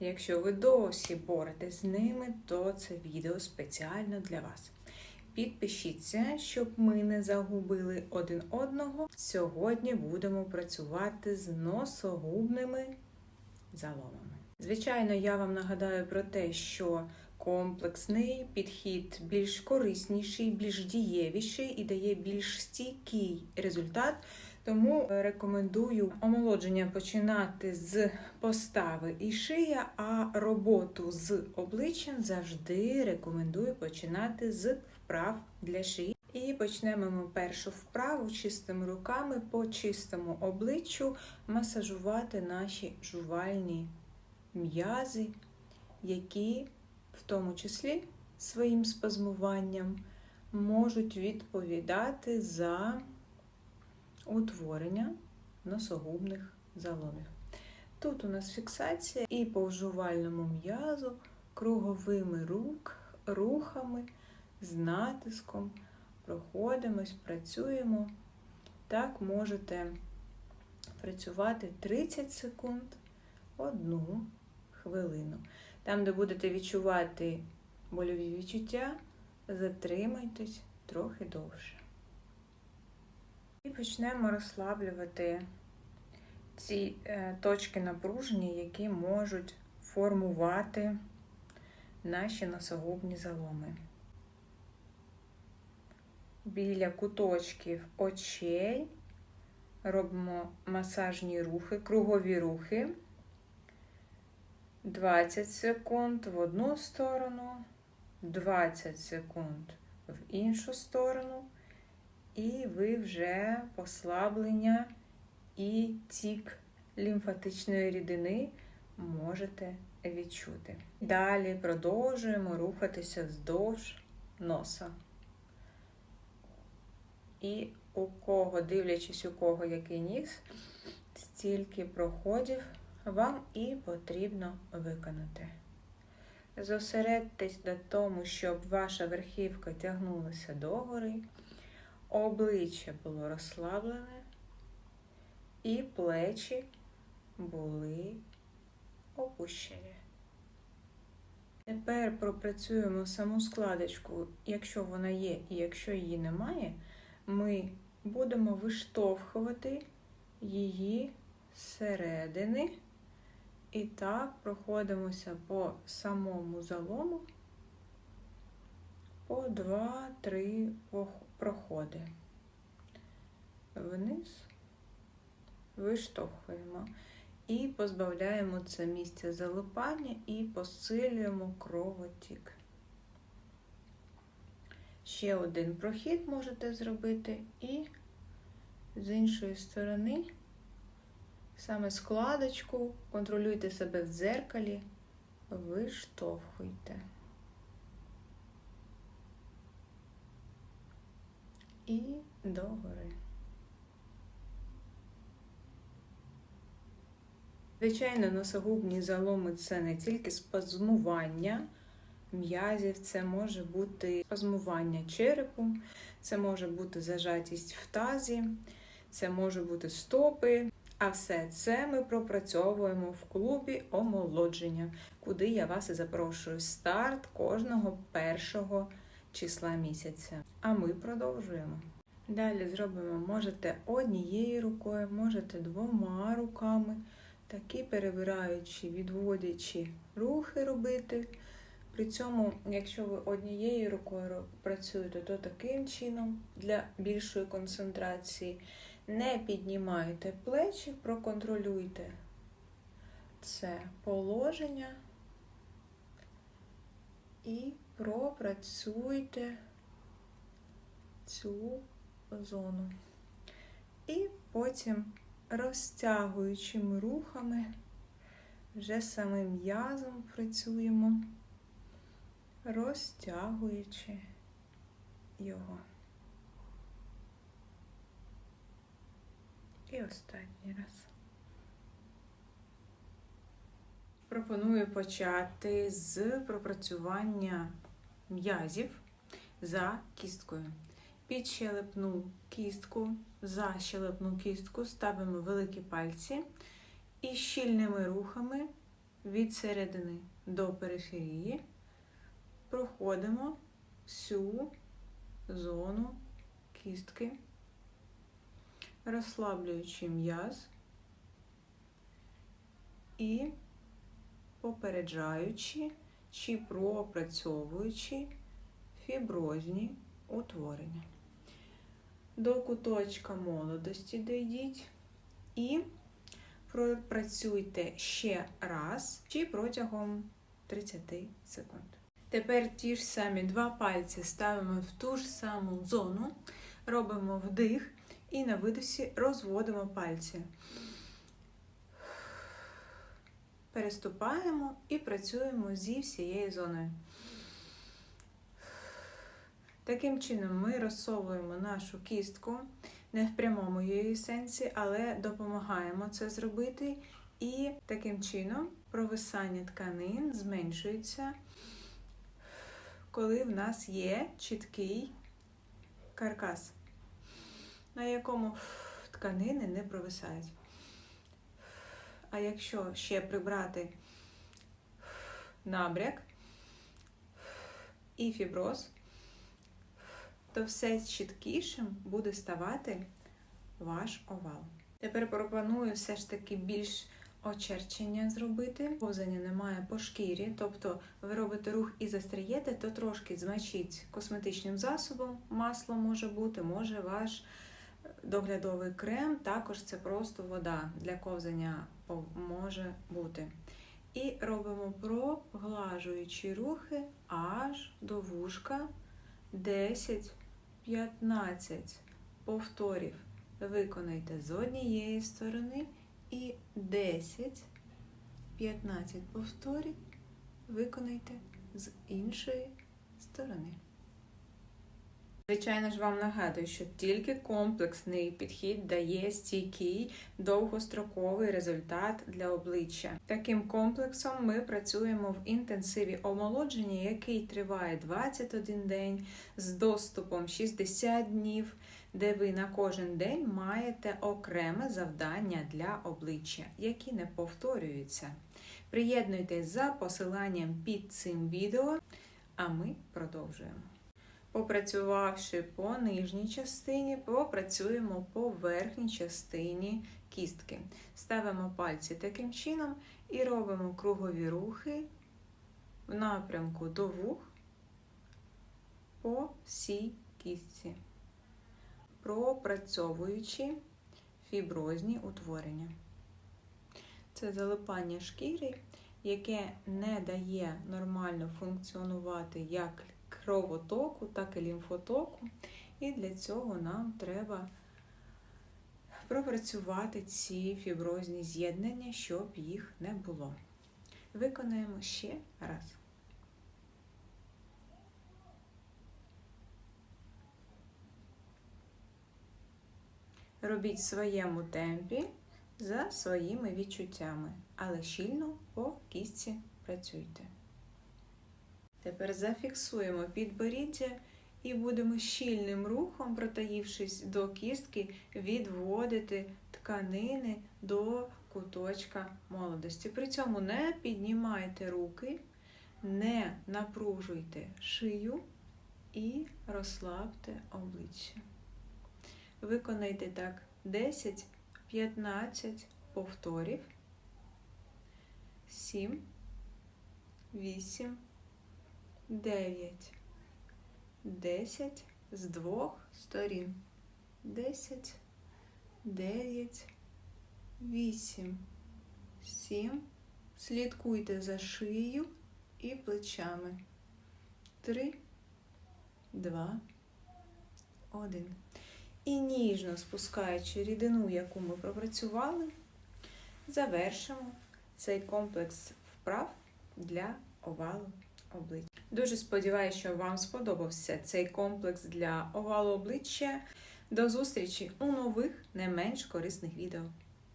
Якщо ви досі боретесь з ними, то це відео спеціально для вас. Підпишіться, щоб ми не загубили один одного. Сьогодні будемо працювати з носогубними заломами. Звичайно, я вам нагадаю про те, що комплексний підхід більш корисніший, більш дієвіший і дає більш стійкий результат. Тому рекомендую омолодження починати з постави і шия, а роботу з обличчям завжди рекомендую починати з вправ для шиї. І почнемо ми першу вправу чистими руками по чистому обличчю масажувати наші жувальні м'язи, які в тому числі своїм спазмуванням можуть відповідати за утворення носогубних заломів. Тут у нас фіксація і по жувальному м'язу круговими рук, рухами, з натиском проходимось, працюємо. Так можете працювати 30 секунд, одну хвилину. Там, де будете відчувати больові відчуття, затримайтесь трохи довше. І почнемо розслаблювати ці е, точки напруження, які можуть формувати наші носогубні заломи. Біля куточків очей робимо масажні рухи, кругові рухи. 20 секунд в одну сторону, 20 секунд в іншу сторону, і ви вже послаблення і тік лімфатичної рідини можете відчути. Далі продовжуємо рухатися вздовж носа. І у кого, дивлячись, у кого який ніс, стільки проходів вам і потрібно виконати. Зосередьтесь на тому, щоб ваша верхівка тягнулася догори, обличчя було розслаблене, і плечі були опущені. Тепер пропрацюємо саму складочку, якщо вона є і якщо її немає, ми будемо виштовхувати її зсередини. І так проходимося по самому залому по 2-3 проходи. Вниз виштовхуємо і позбавляємо це місце залипання і посилюємо кровотік. Ще один прохід можете зробити, і з іншої сторони. Саме складочку, контролюйте себе в дзеркалі, виштовхуйте. І догори. Звичайно, носогубні заломи це не тільки спазмування м'язів, це може бути спазмування черепу, це може бути зажатість в тазі, це може бути стопи. А все це ми пропрацьовуємо в клубі омолодження, куди я вас і запрошую. Старт кожного першого числа місяця. А ми продовжуємо. Далі зробимо, можете однією рукою, можете двома руками, такі перебираючи, відводячи рухи робити. При цьому, якщо ви однією рукою працюєте, то таким чином для більшої концентрації. Не піднімайте плечі, проконтролюйте це положення і пропрацюйте цю зону. І потім розтягуючими рухами, вже самим м'язом працюємо, розтягуючи його. І останній раз. Пропоную почати з пропрацювання м'язів за кісткою. Під щелепну кістку, за щелепну кістку ставимо великі пальці і щільними рухами від середини до периферії проходимо всю зону кістки, розслаблюючи м'яз і попереджаючи чи пропрацьовуючи фіброзні утворення. До куточка молодості дійдіть і пропрацюйте ще раз чи протягом 30 секунд. Тепер ті ж самі два пальці ставимо в ту ж саму зону, робимо вдих і на видосі розводимо пальці. Переступаємо і працюємо зі всією зоною. Таким чином, ми розсовуємо нашу кістку не в прямому її сенсі, але допомагаємо це зробити. І таким чином провисання тканин зменшується, коли в нас є чіткий каркас, на якому тканини не провисають. А якщо ще прибрати набряк і фіброз, то все чіткішим буде ставати ваш овал. Тепер пропоную все ж таки більш очерчення зробити. Повзання немає по шкірі, тобто ви робите рух і застрієте, то трошки змочіть косметичним засобом, масло може бути, може ваш доглядовий крем, також це просто вода для ковзання може бути. І робимо проглажуючі рухи аж до вушка 10 15 повторів виконайте з однієї сторони і 10, 15 повторів виконайте з іншої сторони. Звичайно ж, вам нагадую, що тільки комплексний підхід дає стійкий довгостроковий результат для обличчя. Таким комплексом ми працюємо в інтенсиві омолодження, який триває 21 день з доступом 60 днів, де ви на кожен день маєте окреме завдання для обличчя, які не повторюються. Приєднуйтесь за посиланням під цим відео, а ми продовжуємо. Попрацювавши по нижній частині, попрацюємо по верхній частині кістки. Ставимо пальці таким чином і робимо кругові рухи в напрямку до вух по всій кістці, пропрацьовуючи фіброзні утворення. Це залипання шкіри, яке не дає нормально функціонувати як кровотоку, так і лімфотоку. І для цього нам треба пропрацювати ці фіброзні з'єднання, щоб їх не було. Виконаємо ще раз. Робіть в своєму темпі за своїми відчуттями, але щільно по кістці працюйте. Тепер зафіксуємо підборіддя і будемо щільним рухом, протаївшись до кістки, відводити тканини до куточка молодості. При цьому не піднімайте руки, не напружуйте шию і розслабте обличчя. Виконайте так 10-15 повторів. 7, 8, 9, 10 з двох сторін. 10, 9, 8, 7. Слідкуйте за шиєю і плечами. 3, 2, 1. І ніжно спускаючи рідину, яку ми пропрацювали, завершимо цей комплекс вправ для овалу обличчя. Дуже сподіваюся, що вам сподобався цей комплекс для овалу обличчя. До зустрічі у нових не менш корисних відео.